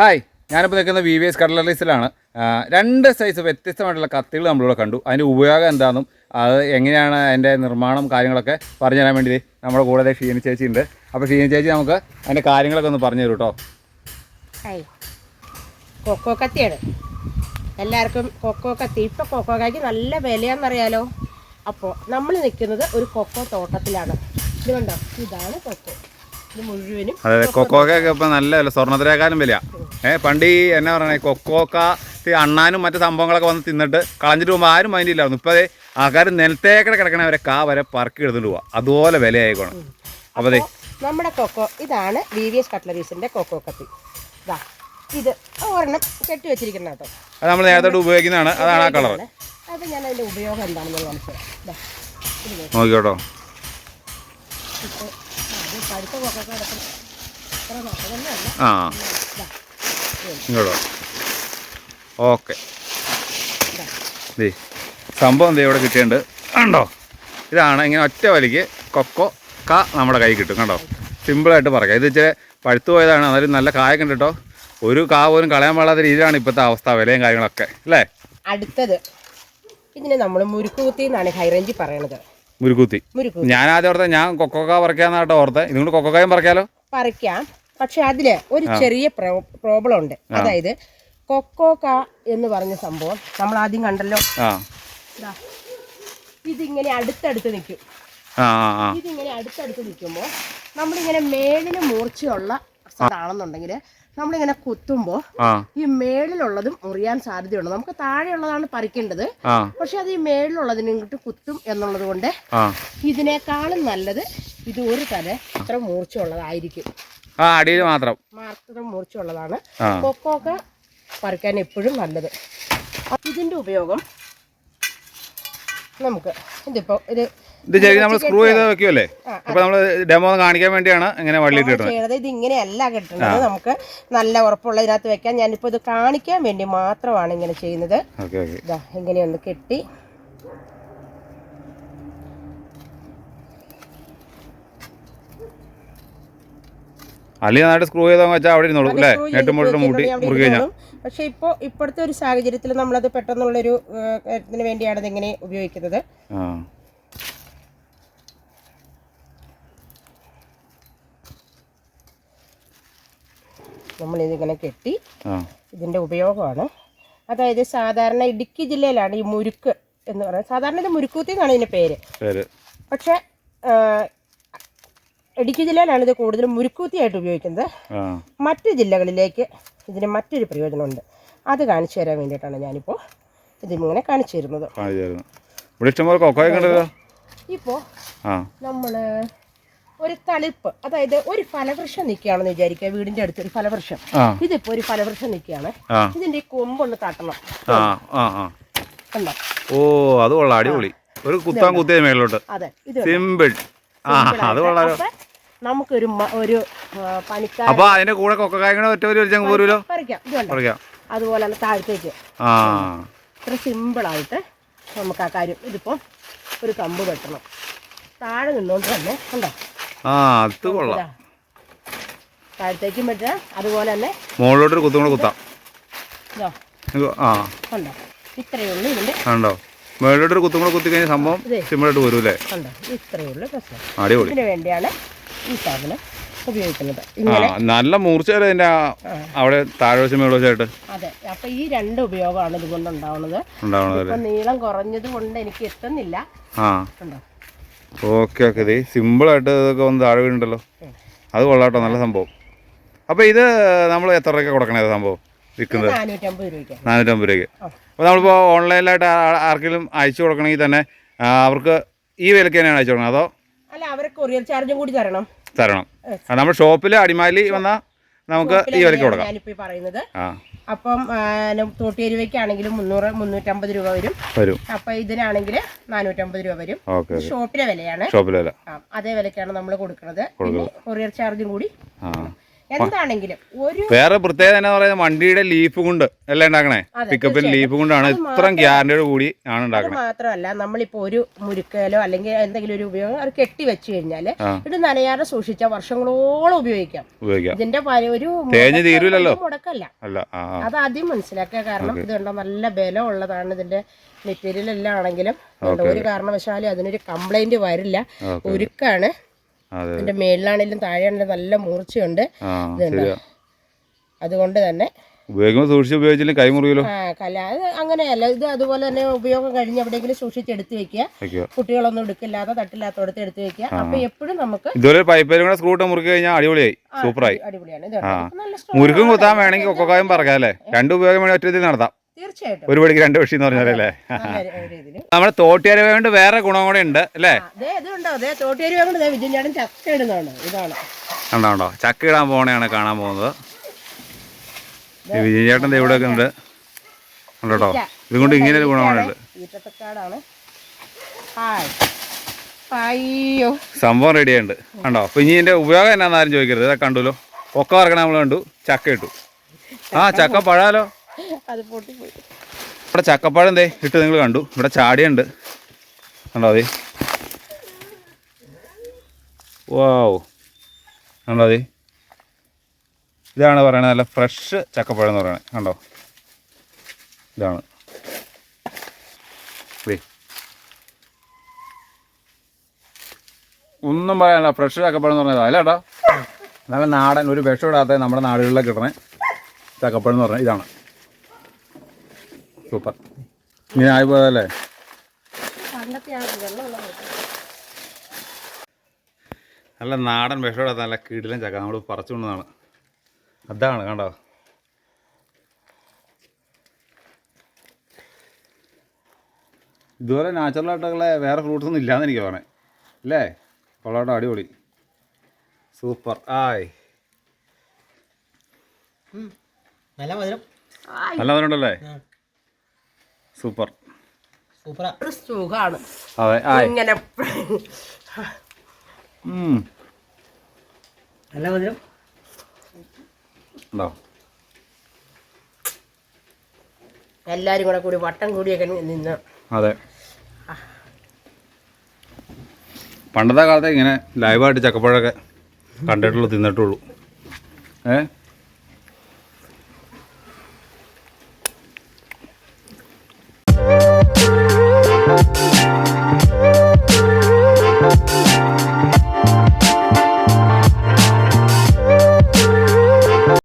Hi. ഞാനിപ്പോൾ നിൽക്കുന്ന V V S കട്ലറീസിലാണ്. രണ്ട് സൈസ് വ്യത്യസ്തമായിട്ടുള്ള കത്തികൾ നമ്മളിവിടെ കണ്ടു. അതിന്റെ ഉപയോഗം എന്താണെന്നും അത് എങ്ങനെയാണ് അതിന്റെ നിർമ്മാണം കാര്യങ്ങളൊക്കെ പറഞ്ഞു തരാൻ വേണ്ടി നമ്മുടെ കൂടെ ഷീന ചേച്ചി ഉണ്ട്. അപ്പോൾ ഷീന ചേച്ചി നമുക്ക് അതിന്റെ കാര്യങ്ങളൊക്കെ ഒന്ന് പറഞ്ഞു തരും കേട്ടോ ഹായ്. കൊക്കോ കത്തിയാണ്. എല്ലാവർക്കും കൊക്കോ കത്തി. ഇപ്പം കൊക്കോ കായ്ക്ക് നല്ല വിലയാണെന്നറിയാലോ? അപ്പോൾ നമ്മൾ നിൽക്കുന്നത് ഒരു കൊക്കോ തോട്ടത്തിലാണ്. ഇത് കണ്ടോ? ഇതാണ് കൊക്കോ. ഇത് മുഴുവനും അതെ കൊക്കോക്കൊക്കെ ഇപ്പം നല്ല വില. സ്വർണത്തിനേക്കാളും വില ഏ പണ്ട് ഈ എന്നാ പറയണേ കൊക്കോക്ക അണ്ണാനും മറ്റു സംഭവങ്ങളൊക്കെ വന്ന് തിന്നിട്ട് കളഞ്ഞിട്ട് പോകുമ്പോൾ ആരും മൈൻഡ് ഇല്ലായിരുന്നു ഇപ്പോൾ അതേ ആൾക്കാർ നിലത്തേക്കടെ കിടക്കണവരെ കാ വരെ പറക്കി എടുത്തിട്ട് പോവാം. അതുപോലെ വിലയായിക്കോണം. അപ്പോൾ അതെ നമ്മുടെ കൊക്കോ ഇതാണ് വി വി എസ് കട്ട്ലറീസിന്റെ കൊക്കോ കത്തി. ഇതാ ഇത് ഒരെണ്ണം കെട്ടി വെച്ചിരിക്കുന്ന കേട്ടോ. അത് നമ്മൾ നേരത്തെ ഉപയോഗിക്കുന്നതാണ്. അതാണ് ആ കളർ അപ്പോൾ ഞാൻ അതിന്റെ ഉപയോഗം എന്താണെന്ന് കാണിച്ചു നോക്കിയോട്ടോ. അത് ആ ഇങ്ങോട്ടോ. ഓക്കെ. ദേ സംഭവം ദേ ഇവിടെ കിട്ടിയിട്ടുണ്ട്. കണ്ടോ? ഇതാണ് ഇങ്ങനെ ഒറ്റ വലിക്ക് കൊക്കോ ക നമ്മുടെ കൈ കിട്ടും കണ്ടോ? സിമ്പിളായിട്ട് പറയാം ഇത് ഇച്ചിരി പഴുത്തു പോയതാണ്. എന്നാലും നല്ല കായ കണ്ടിട്ടോ ഒരു കാ പോലും കളയാൻ പാടാത്ത രീതിയിലാണ് ഇപ്പോഴത്തെ അവസ്ഥ വിലയും കാര്യങ്ങളൊക്കെ. അല്ലേ? അടുത്തത്. ഇതിനെ നമ്മൾ മുരുക്കുകുത്തി എന്നാണ് ഹൈറേഞ്ചി പറയണത്. മുരുക്കുത്തി ഞാൻ ആദ്യം ഓർത്തെ ഞാൻ കൊക്കോക്ക പറിക്കാന്നാട്ടോ ഓർത്തെ ഇതുകൊണ്ട് കൊക്കോക്കായും പറിക്കാലോ? പറിക്കാം. പക്ഷെ അതിൽ ഒരു ചെറിയ പ്രോബ്ലം ഉണ്ട് അതായത് കൊക്കോക്ക എന്ന് പറഞ്ഞ സംഭവം നമ്മൾ ആദ്യം കണ്ടല്ലോ. ഇതിങ്ങനെ അടുത്തടുത്ത് നിൽക്കും. ഇതിങ്ങനെ അടുത്തടുത്ത് നിൽക്കുമ്പോൾ നമ്മളിങ്ങനെ മേളിന് മൂർച്ചയുള്ള സ്ഥലമാണെന്നുണ്ടെങ്കിൽ നമ്മളിങ്ങനെ കുത്തുമ്പോൾ ഈ മേളിലുള്ളതും മുറിയാൻ സാധ്യതയുണ്ട്. നമുക്ക് താഴെയുള്ളതാണ് പറിക്കേണ്ടത്. പക്ഷെ അത് ഈ മേളിലുള്ളതിനും ഇങ്ങോട്ട് കുത്തും എന്നുള്ളത് കൊണ്ട് ഇതിനേക്കാളും നല്ലത് ഇത് ഒരു തല ഇത്ര മൂർച്ചയുള്ളതായിരിക്കും. ആ അടിയിൽ മാത്രം. മാത്രം മുറിച്ചുള്ളതാണ് ആ. കൊക്കോക്ക പറിക്കാൻ എപ്പോഴും നല്ലത്. ഇതിന്റെ ഉപയോഗം നമുക്ക് ഇതിപ്പോ ഇത് ഇത് ശരിക്കും നമ്മൾ സ്ക്രൂ ചെയ്ത് വെക്കുമല്ലേ അപ്പൊ നമ്മൾ ഡെമോ കാണിക്കാൻ വേണ്ടിയാണ് ഇങ്ങനെ വള്ളി കിട്ടുന്നത് ചെയ്യണത് ഇത് ഇങ്ങനെയല്ല കിട്ടുന്നത്. നമുക്ക് നല്ല ഉറപ്പുള്ള ഇതിനകത്ത് വെക്കാൻ ഞാനിപ്പോൾ ഇത് കാണിക്കാൻ വേണ്ടി മാത്രമാണ് ഇങ്ങനെ ചെയ്യുന്നത്. ഇങ്ങനെയൊന്ന് കെട്ടി അല്ലെങ്കിൽ നന്നായിട്ട് സ്ക്രൂ ചെയ്താൽ വെച്ചാൽ അവിടെ ഇരുന്നോളൂ അല്ലേ? നെട്ടും മുട്ടി അവിടെ മുറുകി കഴിഞ്ഞാൽ പക്ഷേ ഇപ്പോൾ ഇപ്പോഴത്തെ ഒരു സാഹചര്യത്തിൽ നമ്മളത് പെട്ടെന്നുള്ളൊരു കാര്യത്തിന് വേണ്ടിയാണ് ഇതിങ്ങനെ ഉപയോഗിക്കുന്നത്. നമ്മളിതിങ്ങനെ കെട്ടി ഇതിന്റെ ഉപയോഗമാണ്. അതായത് സാധാരണ ഇടുക്കി ജില്ലയിലാണ് ഈ മുരുക്ക് എന്ന് പറയുന്നത്. സാധാരണ ഇത് മുരുക്കൂത്തി എന്നാണ് ഇതിന്റെ പേര്. പക്ഷേ ഇടുക്കി ജില്ലയിലാണ് ഇത് കൂടുതലും മുരുക്കൂത്തിയായിട്ട് ഉപയോഗിക്കുന്നത്. മറ്റു ജില്ലകളിലേക്ക് ഇതിന് മറ്റൊരു പ്രയോജനമുണ്ട്. അത് കാണിച്ചു തരാൻ വേണ്ടിയിട്ടാണ് ഞാനിപ്പോൾ ഇതിങ്ങനെ കാണിച്ചു തരുന്നത്. ഇപ്പോൾ നമ്മൾ ഒരു തളിപ്പ് അതായത് ഒരു ഫലവൃക്ഷം നിൽക്കുകയാണെന്ന് വിചാരിക്കുക. വീടിന്റെ അടുത്ത് ഒരു ഫലവൃക്ഷം. ഇതിപ്പോ ഒരു ഫലവൃക്ഷം നിൽക്കുകയാണ്. ഇതിന്റെ കൊമ്പൊന്ന് തട്ടണം. ഓ അത് കൊള്ളാം. അടിപൊളി. ഒരു കുത്താൻ കുത്തിയ മേലോട്ട് സിമ്പിൾ ആ അത് കൊള്ളാം നമുക്കൊരു ഒരു പണിക്കാർ അപ്പൊ അതിന്റെ കൂടെ കൊക്കക്കായും കൂടെ ഒറ്റ ഒരു ചങ്ങ് പോരുമല്ലോ പറിക്കാം ഇത് അതുപോലെ തന്നെ താഴത്തേക്ക് ഇത്ര സിമ്പിളായിട്ട് നമുക്ക് ആ കാര്യം ഇതിപ്പോ ഒരു കമ്പ് വെട്ടണം. താഴെ നിന്നുകൊണ്ട് തന്നെ കണ്ടോ? ആ അത് കൊള്ളാം. താഴത്തേക്കും പറ്റുക അതുപോലെ തന്നെ മുകളിലോട്ട് കുത്തും കൂടെ കുത്താം. ഇതിന്റെ കണ്ടോ? ഇത്രയേ ഉള്ളൂ ഇതിന്റെ കണ്ടോ? മുകളിലോട്ടൊരു കുത്തും കൂടെ കുത്തി കഴിഞ്ഞാൽ സംഭവം. സിമ്പിളായിട്ട് വരൂലേ കണ്ടോ? ഇത്രയേ ഉള്ളൂ പ്രശ്നം. അടിപൊളി. ഇതിന് വേണ്ടിയാണ് ഈ സാധനം ഉപയോഗിക്കുന്നത്. ഇങ്ങനെ നല്ല മൂർച്ച അവിടെ താഴ്വശം മേളുവശമായിട്ട് അതെ. അപ്പൊ ഈ രണ്ട് ഉപയോഗമാണ് ഇതുകൊണ്ട് ഉണ്ടാവുന്നത്. ഇപ്പൊ നീളം കുറഞ്ഞത് കൊണ്ട് എനിക്ക് എത്തുന്നില്ല. Okay okay. ഇത് സിമ്പിളായിട്ട് ഇതൊക്കെ വന്ന് താഴെ വീണുണ്ടല്ലോ അത് കൊള്ളാട്ടോ നല്ല സംഭവം. അപ്പോൾ ഇത് നമ്മൾ എത്ര രൂപയ്ക്ക് കൊടുക്കണേ സംഭവം വിൽക്കുന്നത്? നാനൂറ്റമ്പത് രൂപയ്ക്ക്. അപ്പോൾ നമ്മളിപ്പോൾ ഓൺലൈനിലായിട്ട് ആർക്കെങ്കിലും അയച്ചു കൊടുക്കണമെങ്കിൽ തന്നെ അവർക്ക് ഈ വിലക്ക് തന്നെയാണ് അയച്ചു കൊടുക്കുന്നത് അതോ അല്ല അവർക്ക് കൊറിയർ ചാർജും കൂടി തരണം. തരണം. നമ്മുടെ ഷോപ്പിൽ അടിമാലി വന്ന നമുക്ക് ഈ വിലക്ക് കൊടുക്കാം. ഞാനിപ്പോ പറയുന്നത്. അപ്പം അപ്പം തോട്ടിയരുവയ്ക്കാണെങ്കിലും മുന്നൂറ് മുന്നൂറ്റമ്പത് രൂപ വരും. വരും. അപ്പൊ ഇതിനാണെങ്കിൽ നാനൂറ്റമ്പത് രൂപ വരും. ഷോപ്പിലെ വിലയാണ്. ഷോപ്പിലെ വില. അതേ വിലക്കാണ് നമ്മൾ കൊടുക്കുന്നത്. കൊറിയർ ചാർജും കൂടി. ആ. എന്താണെങ്കിലും ഒരു വേറെ പ്രത്യേകത എന്നാ പറയുന്നത് വണ്ടിയുടെ ലീഫ് കൊണ്ട് അല്ല ഉണ്ടാക്കണേ? പിക്കപ്പിൽ ലീഫ് കൊണ്ടാണ് ഇത്രയും ഗ്യാരണ്ടിയോട് കൂടി ആണ് ഉണ്ടാക്കുന്നത് മാത്രമല്ല നമ്മളിപ്പോ ഒരു മുരുക്കലോ അല്ലെങ്കിൽ എന്തെങ്കിലും ഒരു ഉപയോഗം അത് കെട്ടി വെച്ച് കഴിഞ്ഞാൽ ഇത് നനയാതെ സൂക്ഷിച്ച വർഷങ്ങളോളം ഉപയോഗിക്കാം. ഉപയോഗിക്കാം. ഇതിന്റെ ഒരു തേഞ്ഞ് തീരൂലല്ലോ. മുടക്കല്ല. അല്ല. അത് ആദ്യം മനസ്സിലാക്കുക. കാരണം ഇത് കണ്ടോ നല്ല ബലം ഉള്ളതാണ് ഇതിന്റെ മെറ്റീരിയൽ എല്ലാം ആണെങ്കിലും. ഒരു കാരണവശാലും അതിനൊരു കംപ്ലൈന്റ് വരില്ല. ഉരുക്കാണ്. അതെ ഇതിന്റെ മേളിലാണെങ്കിലും താഴെയാണെങ്കിലും നല്ല മൂർച്ചയുണ്ട്. ഇതുണ്ടോ? അതുകൊണ്ട് തന്നെ ഉപയോഗിക്കുമ്പോൾ സൂക്ഷിച്ച് കല അത് അങ്ങനെയല്ല. ഇത് അതുപോലെ തന്നെ ഉപയോഗം കഴിഞ്ഞ് എവിടെയെങ്കിലും സൂക്ഷിച്ച് എടുത്തു വെക്കുക. കുട്ടികളൊന്നും എടുക്കില്ലാതെ തട്ടില്ലാത്തടത്ത് എടുത്തു വെക്കുക. അപ്പൊ എപ്പോഴും നമുക്ക് ഇതുപോലെ പൈപ്പേലും കൂടെ സ്ക്രൂട്ട് മുറുക്കി കഴിഞ്ഞാൽ അടിപൊളിയായി. സൂപ്പറായി. അടിപൊളിയാണ്. മുറുക്കും. കുത്താൻ വേണമെങ്കിൽ കൊക്കക്കായും പറയാം അല്ലേ? രണ്ട് ഉപയോഗം വേണമെങ്കിൽ ഒറ്റ നടത്താം. തീർച്ചയായിട്ടും. ഒരു പടിക്ക് രണ്ട് പക്ഷി എന്ന് പറഞ്ഞാലേ അല്ലേ? ഒരു- ഒരു ഇതിൽ. നമ്മുടെ തോട്ടിയരി കൊണ്ട് വേറെ ഗുണം കൂടെ ഉണ്ട് അല്ലേ? ഉണ്ടോ തോട്ടിയരി വിജയൻ ചക്ക ഇടുന്നതാണ്. ഇതാണ്. കണ്ടോ ചക്ക ഇടാൻ പോകണയാണ് കാണാൻ പോകുന്നത്. വിജയൻ ചേട്ടൻ ഇവിടെ ഒക്കെ ഉണ്ട്. ഉണ്ടോ ഇത് ഇതുകൊണ്ട് ഇങ്ങനെ ഒരു ഗുണം കൂടെ ഉണ്ട്. ഈറ്റത്തക്കാടാണ്. ഹായ്. അയ്യോ. സംഭവം റെഡി ആയിട്ടുണ്ട്. കണ്ടോ? അപ്പൊ ഇനി ഇതിന്റെ ഉപയോഗം എന്നാന്ന് ആരും ചോദിക്കരുത്. ഇതൊക്കെ കണ്ടുല്ലോ. ഒക്കെ വറക്കണ നമ്മൾ കണ്ടു. ചക്ക ഇട്ടു. ആ ചക്ക പഴാലോ? അത് പൊട്ടിപ്പോയി. ഇവിടെ ചക്കപ്പാഴം എന്തേ ഇട്ട് നിങ്ങൾ കണ്ടു. ഇവിടെ ചാടിയുണ്ട്. കണ്ടോ അതെ? വാവ്. കണ്ടോ അതെ? ഇതാണ് പറയണത് നല്ല ഫ്രഷ് ചക്കപ്പഴം എന്ന് പറയണത്. കണ്ടോ? ഇതാണ്. ഒന്നും പറയാനില്ല ഫ്രഷ് ചക്കപ്പഴം എന്ന് പറഞ്ഞത് അല്ലേട്ടാ നല്ല നാടൻ. ഒരു വിഷം ഇടാത്ത നമ്മുടെ നാടുകളിലൊക്കെ കിട്ടണേ ചക്കപ്പഴം എന്ന് പറഞ്ഞാൽ ഇതാണ്. സൂപ്പർ. ഇനി ആയി പോയതല്ലേ പണ്ടത്തെ ആ വെള്ളമുള്ള നല്ല നാടൻ വിഷയുടെ നല്ല കീടിലും ചക്ക. നമ്മൾ പറിച്ചുകൊണ്ടതാണ് അതാണ് കണ്ടോ? ഇതുപോലെ നാച്ചുറൽ ആയിട്ടുള്ള വേറെ ഫ്രൂട്ട്സ് ഒന്നും ഇല്ലാന്ന് എനിക്ക് പറഞ്ഞേ അല്ലേ? കൊള്ളാട്ടോ അടിപൊളി. സൂപ്പർ. ആയ്. നല്ല മധുരം. നല്ല മധുരമുണ്ടല്ലേ സൂപ്പർ. സൂപ്പർ. ഒരു സുഖാണ്. അതെ ഇങ്ങനെ. നല്ല മധുരം. ഉണ്ടോ? എല്ലാരും കൂടെ കൂടി വട്ടം കൂടിയൊക്കെ നിന്ന്. അതെ. പണ്ടത്തെ കാലത്ത് ഇങ്ങനെ ലൈവായിട്ട് ചക്കപ്പഴൊക്കെ കണ്ടിട്ടുള്ളൂ തിന്നിട്ടുള്ളൂ. ഏ?